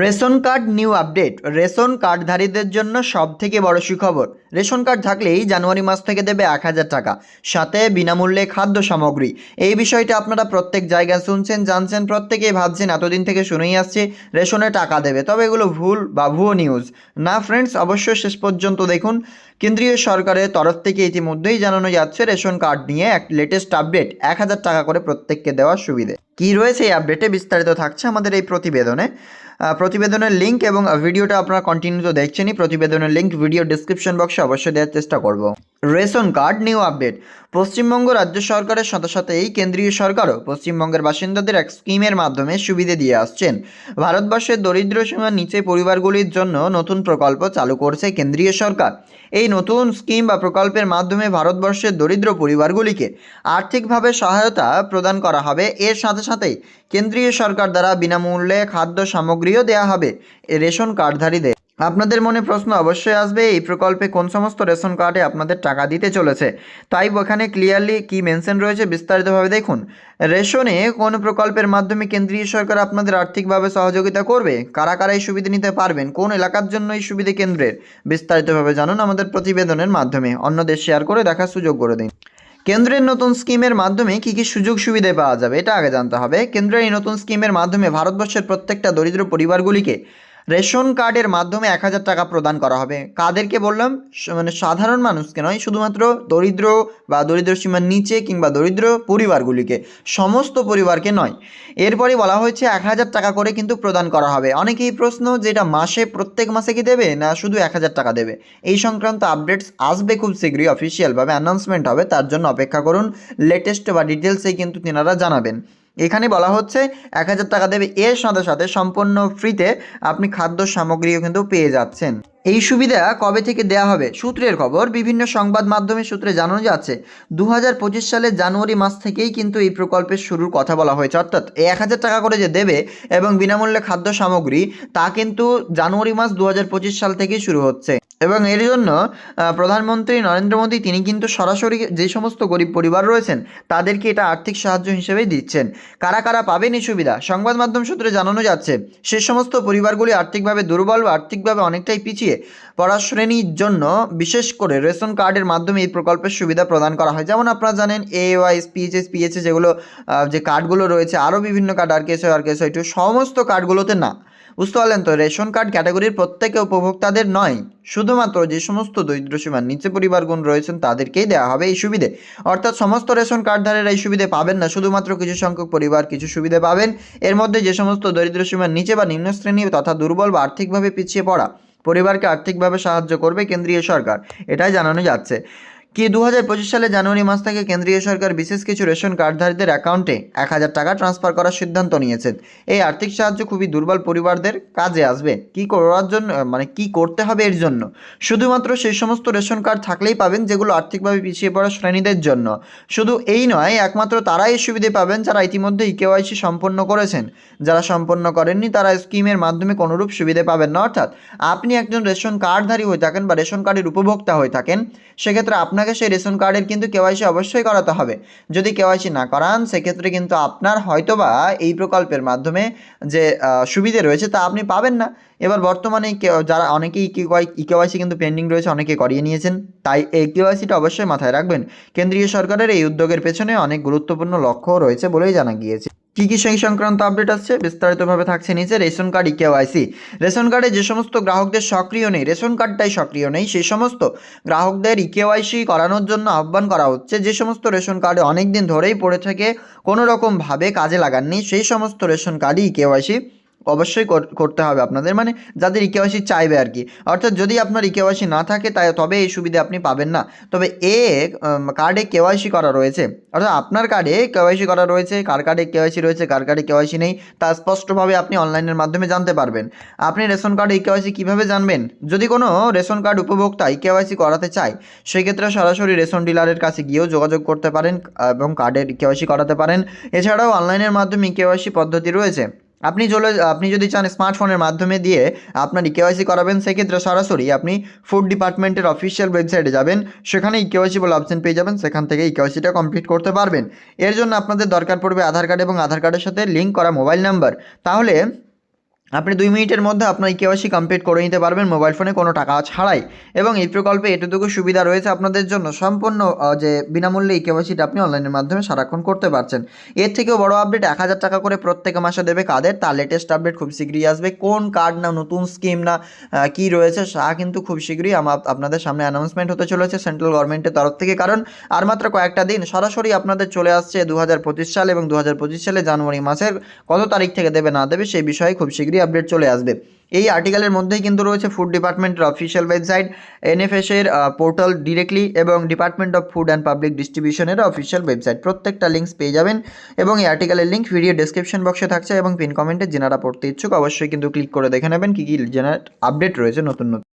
Ration card new update. Ration কার্ডধারীদের জন্য সব থেকে বড় সুখবর। রেশন কার্ড থাকলেই জানুয়ারি মাস থেকে দেবে এক হাজার টাকা, সাথে বিনামূল্যে খাদ্য সামগ্রী। এই বিষয়টা আপনারা প্রত্যেক জায়গায় শুনছেন, জানছেন, প্রত্যেকেই ভাবছেন, এতদিন থেকে শুনেই আসছে, রেশনে টাকা দেবে। তবে এগুলো ভুল বা ভুয়ো নিউজ না ফ্রেন্ডস অবশ্যই শেষ পর্যন্ত দেখুন। কেন্দ্রীয় সরকারের তরফ থেকে ইতিমধ্যেই জানানো যাচ্ছে, রেশন কার্ড নিয়ে এক লেটেস্ট আপডেট এক হাজার টাকা করে প্রত্যেককে দেওয়ার সুবিধে। কি রয়েছে এই আপডেটে বিস্তারিত থাকছে আমাদের এই প্রতিবেদনে। প্রতিবেদনের লিঙ্ক এবং ভিডিওটা আপনারা কন্টিনিউ তো দেখছেনই। প্রতিবেদনের লিঙ্ক ভিডিও ডিসক্রিপশন বক্সে অবশ্যই দেওয়ার চেষ্টা করব। Ration card new update. Paschimbanga রাজ্য সরকারের সাথে সাথেই কেন্দ্রীয় সরকারও পশ্চিমবঙ্গের বাসিন্দাদের এক স্কিমের মাধ্যমে সুবিধে দিয়ে আসছেন। ভারতবর্ষের দরিদ্র সীমার নিচে পরিবারগুলির জন্য নতুন প্রকল্প চালু করছে কেন্দ্রীয় সরকার। এই নতুন স্কিম বা প্রকল্পের মাধ্যমে ভারতবর্ষের দরিদ্র পরিবারগুলিকে আর্থিকভাবে সহায়তা প্রদান করা হবে। এর সাথে সাথেই কেন্দ্রীয় সরকার দ্বারা বিনামূল্যে খাদ্য সামগ্রীও দেওয়া হবে। রেশন কার্ডধারীদের আপনাদের মনে প্রশ্ন অবশ্যই আসবে, এই প্রকল্পে কোন সমস্ত রেশন কার্ডে আপনাদের টাকা দিতে চলেছে? তাই ওখানে ক্লিয়ারলি কি মেনশন রয়েছে বিস্তারিতভাবে দেখুন। রেশনে কোন প্রকল্পের মাধ্যমে কেন্দ্রীয় সরকার আপনাদের আর্থিকভাবে সহযোগিতা করবে? কারা কারা এই সুবিধা নিতে পারবেন? কোন এলাকার জন্য এই সুবিধে কেন্দ্রের? বিস্তারিতভাবে জানুন আমাদের প্রতিবেদনের মাধ্যমে। অন্যদের শেয়ার করে দেখার সুযোগ করে দিন। কেন্দ্রের নতুন স্কিমের মাধ্যমে কী কী সুযোগ সুবিধা পাওয়া যাবে? এটা আগে জানতে হবে। কেন্দ্রের এই নতুন স্কিমের মাধ্যমে ভারতবর্ষের প্রত্যেকটা দরিদ্র পরিবারগুলিকে রেশন কার্ডের মাধ্যমে এক হাজার টাকা প্রদান করা হবে। কাদেরকে বললাম মানে সাধারণ মানুষকে নয়, শুধুমাত্র দরিদ্র বা দরিদ্র সীমার নিচে কিংবা দরিদ্র পরিবারগুলিকে, সমস্ত পরিবারকে নয়। এরপরে বলা হয়েছে, এক হাজার টাকা করে কিন্তু প্রদান করা হবে। অনেকেই প্রশ্ন যে এটা মাসে, প্রত্যেক মাসে কি দেবে, না শুধু এক হাজার টাকা দেবে? এই সংক্রান্ত আপডেটস আসবে খুব শীঘ্রই অফিসিয়ালভাবে অ্যানাউন্সমেন্ট হবে, তার জন্য অপেক্ষা করুন। লেটেস্ট বা ডিটেলসেই কিন্তু তেনারা জানাবেন। এখানে বলা হচ্ছে এক হাজার টাকা দেবে। এর সাথে সাথে সম্পূর্ণ ফ্রিতে আপনি খাদ্য সামগ্রীও কিন্তু পেয়ে যাচ্ছেন। এই সুবিধা কবে থেকে দেয়া হবে? সূত্রের খবর, বিভিন্ন সংবাদ মাধ্যমের সূত্রে জানানো যাচ্ছে দু হাজার পঁচিশ সালের জানুয়ারি মাস থেকেই কিন্তু এই প্রকল্পের শুরুর কথা বলা হয়েছে। অর্থাৎ এক হাজার টাকা করে যে দেবে এবং বিনামূল্যে খাদ্য সামগ্রী, তা কিন্তু জানুয়ারি মাস দু হাজার পঁচিশ সাল থেকেই শুরু হচ্ছে। এবং এর জন্য প্রধানমন্ত্রী নরেন্দ্র মোদী, তিনি কিন্তু সরাসরি যে সমস্ত গরিব পরিবার রয়েছেন, তাদেরকে এটা আর্থিক সাহায্য হিসেবেই দিচ্ছেন। কারা কারা পাবেন এই সুবিধা? সংবাদ মাধ্যম সূত্রে জানানো যাচ্ছে, সে সমস্ত পরিবারগুলি আর্থিকভাবে দুর্বল বা আর্থিকভাবে অনেকটাই পিছিয়ে পড়া শ্রেণির জন্য বিশেষ করে রেশন কার্ডের মাধ্যমে এই প্রকল্পের সুবিধা প্রদান করা হয়। যেমন আপনারা জানেন এ ওয়াইস পিএইচএস পিএইচএ যেগুলো যে কার্ডগুলো রয়েছে, আরও বিভিন্ন কার্ড আর কেস আর কেস টু সমস্ত কার্ডগুলোতে না। বুঝতে পারলেন তো, রেশন কার্ড ক্যাটাগরির প্রত্যেকে উপভোক্তাদের নয়। শুধুমাত্র যে সমস্ত দরিদ্র সীমার নিচে পরিবারগুণ রয়েছেন, তাদেরকেই দেওয়া হবে এই সুবিধে। অর্থাৎ সমস্ত রেশন কার্ডধারীরা এই সুবিধে পাবেন না। শুধুমাত্র কিছু সংখ্যক পরিবার কিছু সুবিধে পাবেন। এর মধ্যে যে সমস্ত দরিদ্র সীমার নিচে বা নিম্ন শ্রেণি তথা দুর্বল বা আর্থিকভাবে পিছিয়ে পড়া পরিবারকে আর্থিকভাবে সাহায্য করবে কেন্দ্রীয় সরকার। এটাই জানানো যাচ্ছে। কি দু হাজার পঁচিশ সালে জানুয়ারি মাস থেকে কেন্দ্রীয় সরকার বিশেষ কিছু রেশন কার্ডধারীদের অ্যাকাউন্টে এক হাজার টাকা ট্রান্সফার করার সিদ্ধান্ত নিয়েছেন এই আর্থিক সাহায্য খুবই দুর্বল পরিবারদের কাজে আসবে। কি করার জন্য মানে কি করতে হবে এর জন্য? শুধুমাত্র সেই সমস্ত রেশন কার্ড থাকলেই পাবেন যেগুলো আর্থিকভাবে পিছিয়ে পড়া শ্রেণীদের জন্য। শুধু এই নয়, একমাত্র তারাই সুবিধে পাবেন যারা ইতিমধ্যে ইকেওয়াইসি সম্পন্ন করেছেন। যারা সম্পন্ন করেননি, তারা স্কিমের মাধ্যমে কোনোরূপ সুবিধে পাবেন না। অর্থাৎ, আপনি একজন রেশন কার্ডধারী হয়ে থাকেন বা রেশন কার্ডের উপভোক্তা হয়ে থাকেন, সেক্ষেত্রে আপনাকে সেই রেশন কার্ডের কিন্তু কেওয়াইসি অবশ্যই করাতে হবে। যদি কেওয়াইসি না করান, সেক্ষেত্রে কিন্তু আপনার হয়তোবা এই প্রকল্পের মাধ্যমে যে সুবিধে রয়েছে তা আপনি পাবেন না। এবার বর্তমানে যারা অনেকেই ইকেওয়াইসি কিন্তু পেন্ডিং রয়েছে, অনেকে করিয়ে নিয়েছেন। তাই এই কেওয়াইসিটা অবশ্যই মাথায় রাখবেন। কেন্দ্রীয় সরকারের এই উদ্যোগের পেছনে অনেক গুরুত্বপূর্ণ লক্ষ্য রয়েছে বলেই জানা গিয়েছে। কী কী সেই সংক্রান্ত আপডেট আসছে? বিস্তারিতভাবে থাকছে নিচে রেশন কার্ড ইকেওয়াইসি রেশন কার্ডে যে সমস্ত গ্রাহকদের সক্রিয় নেই, রেশন কার্ডটাই সক্রিয় নেই, সেই সমস্ত গ্রাহকদের ইকেওয়াইসি করানোর জন্য আহ্বান করা হচ্ছে যে সমস্ত রেশন কার্ডে অনেক দিন ধরেই পড়ে থেকে কোনো রকমভাবে কাজে লাগাননি, সেই সমস্ত রেশন কার্ডই ইকেওয়াইসি অবশ্যই কর- করতে হবে আপনাদের। মানে যাদের ইকেওয়াইসি চাইবে আর কি। অর্থাৎ যদি আপনার ইকেওয়াইসি না থাকে, তাই তবে এই সুবিধা আপনি পাবেন না। তবে এ কার্ডে কেওয়াইসি করা রয়েছে। অর্থাৎ আপনার কার্ডে কেওয়াইসি করা রয়েছে, কার কার্ডে কেওয়াইসি রয়েছে, কার কার্ডে কেওয়াইসি নেই, তা স্পষ্টভাবে আপনি অনলাইনের মাধ্যমে জানতে পারবেন। আপনি রেশন কার্ডে কেওয়াইসি কীভাবে জানবেন? যদি কোনো রেশন কার্ড উপভোক্তা কেওয়াইসি করাতে চায়, সেক্ষেত্রে সরাসরি রেশন ডিলারের কাছে গিয়েও যোগাযোগ করতে পারেন, এবং কার্ডের কেওয়াইসি করাতে পারেন। এছাড়াও অনলাইনের মাধ্যমে কেওয়াইসি পদ্ধতি রয়েছে। আপনি চলে, আপনি যদি চান স্মার্টফোনের মাধ্যমে দিয়ে আপনার কেওয়াইসি করাবেন, সেক্ষেত্রে সরাসরি আপনি ফুড ডিপার্টমেন্টের অফিসিয়াল ওয়েবসাইটে যাবেন। সেখানে কেওয়াইসি বলে অপশন পেয়ে যাবেন, সেখান থেকে কেওয়াইসিটা কমপ্লিট করতে পারবেন। এর জন্য আপনাদের দরকার পড়বে আধার কার্ড এবং আধার কার্ডের সাথে লিঙ্ক করা মোবাইল নাম্বার তাহলে আপনি দুই মিনিটের মধ্যে আপনার কেওয়াইসি কমপ্লিট করে নিতে পারবেন মোবাইল ফোনে কোনো টাকা ছাড়াই। এবং এই প্রকল্পে এতটুকু সুবিধা রয়েছে আপনাদের জন্য, সম্পূর্ণ যে বিনামূল্যে এই কেওয়াইসিটা আপনি অনলাইনের মাধ্যমে সারাক্ষণ করতে পারছেন। এর থেকেও বড় আপডেট এক হাজার টাকা করে প্রত্যেক মাসে দেবে কাদের, তার লেটেস্ট আপডেট খুব শীঘ্রই আসবে। কোন কার্ড না, নতুন স্কিম না কি রয়েছে, তা কিন্তু খুব শীঘ্রই আপনাদের সামনে অ্যানাউন্সমেন্ট হতে চলেছে সেন্ট্রাল গভর্নমেন্টের তরফ থেকে। কারণ, আর মাত্র কয়েকটা দিন, সরাসরি আপনাদের চলে আসছে দু হাজার পঁচিশ সাল এবং দু হাজার পঁচিশ সালে জানুয়ারি মাসের কত তারিখ থেকে দেবে না দেবে, সেই বিষয়ে খুব শীঘ্রই আপডেট চলে আসবে। এই আর্টিকেলের মধ্যেই কিন্তু রয়েছে ফুড ডিপার্টমেন্টের অফিসিয়াল ওয়েবসাইট এনএফএস এর পোর্টাল ডিরেক্টলি এবং department of food and public ডিস্ট্রিবিউশনের official website প্রত্যেকটা লিঙ্কস পেয়ে যাবেন এবং এই আর্টিকেলের লিঙ্ক ভিডিও ডিসক্রিপশন বক্সে থাকছে এবং পিন কমেন্টে জেনারা পড়তে ইচ্ছুক অবশ্যই কিন্তু ক্লিক করে দেখে নেবেন। কী কী জেনার আপডেট রয়েছে নতুন নতুন।